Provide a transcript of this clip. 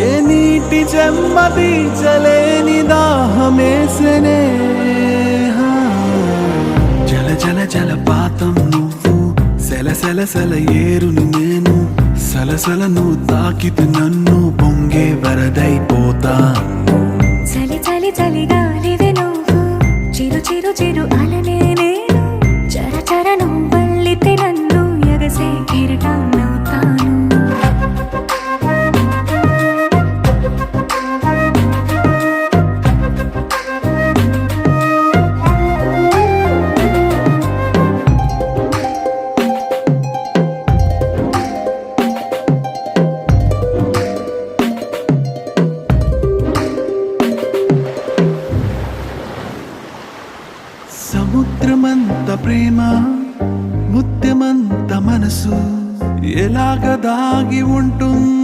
ఏ నీటి చెమ్మ తీర్చలేని దాహమేసనే హా. జల జల జలపాతం నువ్వు సెల సెల సెల ఏరును నేను సలసల నువ్వు తాకితే నన్ను పొంగే వరదైపోతా చలి చలి చలి గాలివే నువ్వు చిరు చిరు చిరు అలనే నేను చర చర నువ్వు నన్ను ఎగసే కిరటాన్నవుతాను సముద్రమంత ప్రేమ ముత్యమంత మనసు ఎలాగ దాగి ఉంటుంది